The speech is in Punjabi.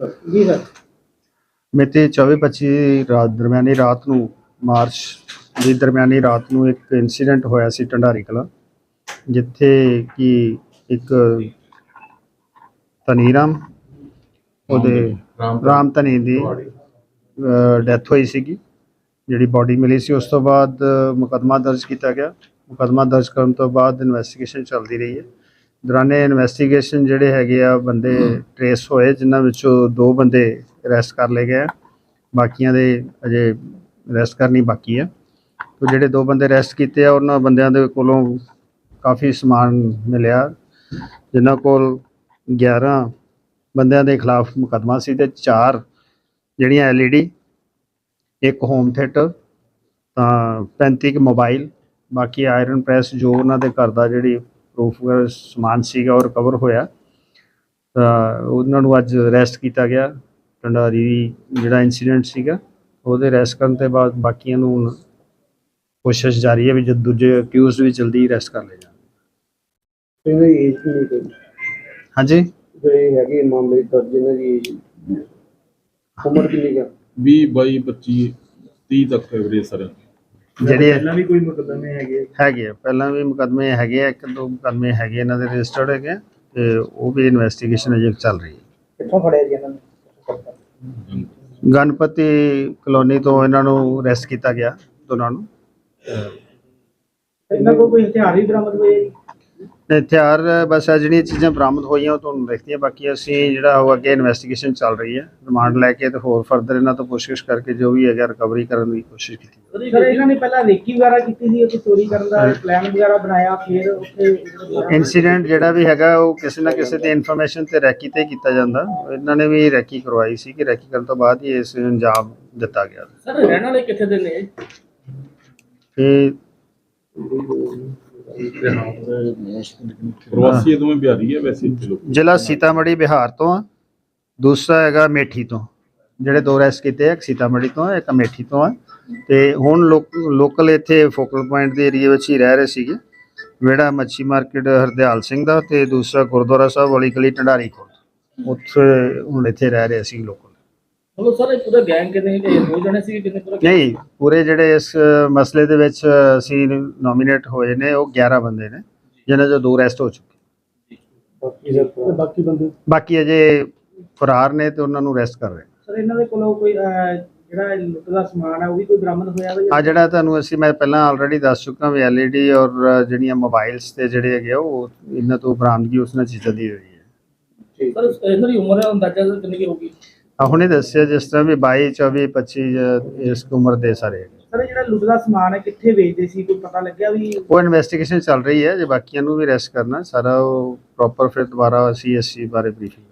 ਜੀ ਸਰ। ਮਿਤੀ 24-25 ਰਾਤ ਦਰਮਿਆਨੀ ਰਾਤ ਨੂੰ ਮਾਰਚ ਦੀ ਦਰਮਿਆਨੀ ਰਾਤ ਨੂੰ ਇੱਕ ਇਨਸੀਡੈਂਟ ਹੋਇਆ ਸੀ ਢੰਡਾਰੀ ਕਲਾ ਜਿੱਥੇ ਕਿ ਇੱਕ ਤਨੀਰਾਮ ਉਹਦੇ ਰਾਮ ਧਨੀ ਦੀ ਡੈਥ ਹੋਈ ਸੀਗੀ ਜਿਹੜੀ ਬਾਡੀ ਮਿਲੀ ਸੀ ਉਸ ਤੋਂ ਬਾਅਦ ਮੁਕੱਦਮਾ ਦਰਜ ਕੀਤਾ ਗਿਆ। ਮੁਕੱਦਮਾ ਦਰਜ ਕਰਨ ਤੋਂ ਬਾਅਦ ਇਨਵੈਸਟੀਗੇਸ਼ਨ ਚੱਲਦੀ ਰਹੀ ਹੈ। ਦੌਰਾਨੇ ਇਨਵੈਸਟੀਗੇਸ਼ਨ ਜਿਹੜੇ ਹੈਗੇ ਆ, ਬੰਦੇ ਟਰੇਸ ਹੋਏ, ਜਿਨ੍ਹਾਂ ਵਿੱਚੋਂ ਦੋ ਬੰਦੇ ਅਰੈਸਟ ਕਰ ਲਏ ਗਏ ਆ। ਬਾਕੀਆਂ ਦੇ ਅਜੇ ਅਰੈਸਟ ਕਰਨੀ ਬਾਕੀ ਹੈ ਤੇ ਜਿਹੜੇ ਦੋ ਬੰਦੇ ਅਰੈਸਟ ਕੀਤੇ ਆ, ਉਹਨਾਂ ਬੰਦਿਆਂ ਦੇ ਕੋਲੋਂ ਕਾਫੀ ਸਮਾਨ ਮਿਲਿਆ, ਜਿਨ੍ਹਾਂ ਕੋਲ 11 ਬੰਦਿਆਂ ਦੇ ਖਿਲਾਫ ਮੁਕੱਦਮਾ ਸੀ ਤੇ ਚਾਰ ਜਿਹੜੀਆਂ ਐਲਈਡੀ ਇੱਕ ਹੋਮ ਥੀਏਟਰ ਤਾਂ 35 ਕੁ ਮੋਬਾਈਲ ਬਾਕੀ ਆਇਰਨ ਪ੍ਰੈਸ ਜੋ ਉਹਨਾਂ ਦੇ ਘਰ ਦਾ ਜਿਹੜੀ ਪ੍ਰੂਫ ਸਮਾਨ ਸੀਗਾ ਉਹ ਰਿਕਵਰ ਹੋਇਆ। ਤਾਂ ਉਹਨਾਂ ਨੂੰ ਅੱਜ ਅਰੈਸਟ ਕੀਤਾ ਗਿਆ। ਟੰਡਾਰੀ ਜਿਹੜਾ ਇਨਸੀਡੈਂਟ ਸੀਗਾ ਉਹਦੇ ਅਰੈਸਟ ਕਰਨ ਤੋਂ ਬਾਅਦ ਬਾਕੀਆਂ ਨੂੰ ਕੋਸ਼ਿਸ਼ ਜਾਰੀ ਹੈ ਵੀ ਜਦ ਦੂਜੇ ਅਕਿਊਜ਼ ਵੀ ਜਲਦੀ ਅਰੈਸਟ ਕਰ ਲਏ ਜਾਣ। ਏਜ ਕਿੰਨੀ? ਹਾਂਜੀ? ਜਿਹੜੇ ਹੈਗੇ ਮਾਮਲੇ ਦਰਜ ਇਹਨਾਂ ਦੀ ਏਜ ਉਮਰ ਕਿੰਨੀ ਹੈ? 20 22 25 30 ਤੱਕ ਐਵਰੇਜ ਸਰ। ਜਿਹੜੇ ਪਹਿਲਾਂ ਵੀ ਕੋਈ ਮੁਕੱਦਮੇ ਹੈਗੇ ਹੈਗੇ ਆ, ਪਹਿਲਾਂ ਵੀ ਮੁਕੱਦਮੇ ਹੈਗੇ ਆ ਇੱਕ ਦੋ ਮੁਕੱਦਮੇ ਹੈਗੇ ਇਹਨਾਂ ਦੇ ਰਜਿਸਟਰਡ ਹੈਗੇ ਆ, ਤੇ ਉਹ ਵੀ ਇਨਵੈਸਟੀਗੇਸ਼ਨ ਅਜੇ ਚੱਲ ਰਹੀ ਹੈ। ਕਿੱਥੋਂ ਫੜਿਆ ਜੀ ਇਹਨਾਂ ਨੂੰ? ਗਣਪਤੀ ਕਲੋਨੀ ਤੋਂ ਇਹਨਾਂ ਨੂੰ ਅਰੈਸਟ ਕੀਤਾ ਗਿਆ ਦੋਨਾਂ ਨੂੰ। ਇਹਨਾਂ ਕੋਲ ਕੋਈ ਹਥਿਆਰ ਵੀ ਬਰਾਮਦ ਹੋਏ ਜੀ? ਤੇ ਹਥਿਆਰ ਬਸ ਆ ਜਿਹੜੀਆਂ ਚੀਜ਼ਾਂ ਬਰਾਮਦ ਹੋਈਆਂ ਉਹ ਤੁਹਾਨੂੰ ਦੇਖਦੀਆਂ ਬਾਕੀ ਅਸੀਂ ਜਿਹੜਾ ਉਹ ਅੱਗੇ ਇਨਵੈਸਟੀਗੇਸ਼ਨ ਚੱਲ ਰਹੀ ਹੈ ਰਿਮਾਂਡ ਲੈ ਕੇ ਤੇ ਹੋਰ ਫਰਦਰ ਇਹਨਾਂ ਤੋਂ ਪੁੱਛਗਿੱਛ ਕਰਕੇ ਜੋ ਵੀ ਹੈਗਾ ਰਿਕਵਰੀ ਕਰਨ ਦੀ ਕੋਸ਼ਿਸ਼ ਕੀਤੀ। ਸਰ ਇਹਨਾਂ ਨੇ ਪਹਿਲਾਂ ਰੇਕੀ ਵਗੈਰਾ ਕੀਤੀ ਸੀ ਉੱਥੇ ਚੋਰੀ ਕਰਨ ਦਾ ਪਲਾਨ ਵਗੈਰਾ ਬਣਾਇਆ ਫਿਰ ਉੱਥੇ ਇਨਸੀਡੈਂਟ ਜਿਹੜਾ ਵੀ ਹੈਗਾ ਉਹ ਕਿਸੇ ਨਾ ਕਿਸੇ ਦੀ ਇਨਫੋਰਮੇਸ਼ਨ ਤੇ ਰੈਕੀ ਤੇ ਕੀਤਾ ਜਾਂਦਾ। ਇਹਨਾਂ ਨੇ ਵੀ ਰੈਕੀ ਕਰਵਾਈ ਸੀ ਕਿ ਰੈਕੀ ਕਰਨ ਤੋਂ ਬਾਅਦ ਹੀ ਇਸ ਅੰਜਾਮ ਦਿੱਤਾ ਗਿਆ। ਸਰ ਰਹਿਣ ਵਾਲੇ ਕਿੱਥੇ ਦੇ ਨੇ? ਇਹ ਪ੍ਰਵਾਸੀ ਇਹ ਦੋਵੇਂ ਬਿਹਾਰੀ ਹੈ ਵੈਸੇ ਇੱਥੇ ਲੋਕ। ਜ਼ਿਲ੍ਹਾ ਸੀਤਾਮੜੀ ਬਿਹਾਰ ਤੋਂ ਆ, ਦੂਸਰਾ ਹੈਗਾ ਮੇਠੀ ਤੋਂ। ਜਿਹੜੇ ਦੋ ਰੈਸਟ ਕੀਤੇ ਇੱਕ ਸੀਤਾਮੜੀ ਤੋਂ ਇੱਕ ਅਮੇਠੀ ਤੋਂ ਆ। ਤੇ ਹੁਣ ਲੋਕਲ ਇੱਥੇ ਫੋਕਲ ਪੁਆਇੰਟ ਦੇ ਏਰੀਆ ਵਿੱਚ ਹੀ ਰਹਿ ਰਹੇ ਸੀਗੇ। ਜਿਹੜਾ ਮੱਛੀ ਮਾਰਕੀਟ ਹਰਦਿਆਲ ਸਿੰਘ ਦਾ ਤੇ ਦੂਸਰਾ ਗੁਰਦੁਆਰਾ ਸਾਹਿਬ ਵਾਲੀ ਗਲੀ ਢੰਡਾਰੀ ਕੋਲ। ਉੱਥੇ ਹੁਣ ਇੱਥੇ ਰਹਿ ਰਹੇ ਸੀ ਲੋਕਲ ਮਤਲਬ ਸਰ ਇਹ ਪੂਰਾ ਗੈਂਗ ਕਿੰਨੇ ਕਿ ਦੋ ਜਣੇ ਸੀ ਕਿੰਨੇ ਪੂਰਾ ਨਹੀਂ ਪੂਰੇ ਜਿਹੜੇ ਇਸ ਮਸਲੇ ਦੇ ਵਿੱਚ ਅਸੀਂ ਨੋਮੀਨੇਟ ਹੋਏ ਨੇ ਉਹ 11 ਬੰਦੇ ਨੇ ਜਿਨ੍ਹਾਂ ਚੋਂ ਦੋ ਰੈਸਟ ਹੋ ਚੁੱਕੇ। ਬਾਕੀ ਦੇ ਬਾਕੀ ਬੰਦੇ? ਬਾਕੀ ਅਜੇ ਫਰਾਰ ਨੇ ਤੇ ਉਹਨਾਂ ਨੂੰ ਅਰੈਸਟ ਕਰ ਰਹੇ ਸਰ ਇਹਨਾਂ ਦੇ ਕੋਲੋਂ ਕੋਈ ਜਿਹੜਾ ਲੁੱਟ ਦਾ ਸਮਾਨ ਹੈ ਉਹ ਵੀ ਕੋਈ ਬਰਾਮਦ ਹੋਇਆ ਆ ਜਿਹੜਾ ਤੁਹਾਨੂੰ ਅਸੀਂ ਮੈਂ ਪਹਿਲਾਂ ਆਲਰੇਡੀ ਦੱਸ ਚੁੱਕਾ ਵੀ ਐਲਈਡੀ ਔਰ ਜਿਹੜੀਆਂ ਮੋਬਾਈਲਸ ਤੇ ਜਿਹੜੇ ਹੈਗੇ ਉਹ ਇਹਨਾਂ ਤੋਂ ਬਰਾਮਦਗੀ ਉਸ ਨਾਲ ਚੀਜ਼ਾਂ ਦੀ ਹੋਈ ਹੈ। ਸਰ ਇਹਨਾਂ ਦੀ ਉਮਰ ਅੰਦਾਜ਼ਾ ਸਰ ਕਿੰਨੀ ਕੁ ਹੋਊਗੀ? ਆ ਹੁਣੇ ਦੱਸਿਆ ਜਿਸ ਤਰ੍ਹਾਂ ਵੀ 22 24 25 ਜ- ਇਸ ਉਮਰ ਦੇ ਸਾਰੇ। ਸਰ ਜਿਹੜਾ ਲੁੱਟ ਦਾ ਸਮਾਨ ਹੈ ਕਿੱਥੇ ਵੇਚਦੇ ਸੀ ਕੋਈ ਪਤਾ ਲੱਗਿਆ ਵੀ ਉਹ ਇਨਵੈਸਟੀਗੇਸ਼ਨ ਚੱਲ ਰਹੀ ਹੈ ਜੇ ਬਾਕੀਆਂ ਨੂੰ ਵੀ ਅਰੈਸਟ ਕਰਨਾ ਸਾਰਾ ਉਹ ਪ੍ਰੋਪਰ ਫਿਰ ਦੁਬਾਰਾ ਚੀਜ਼ ਬਾਰੇ ਬਰੀਫਿੰਗ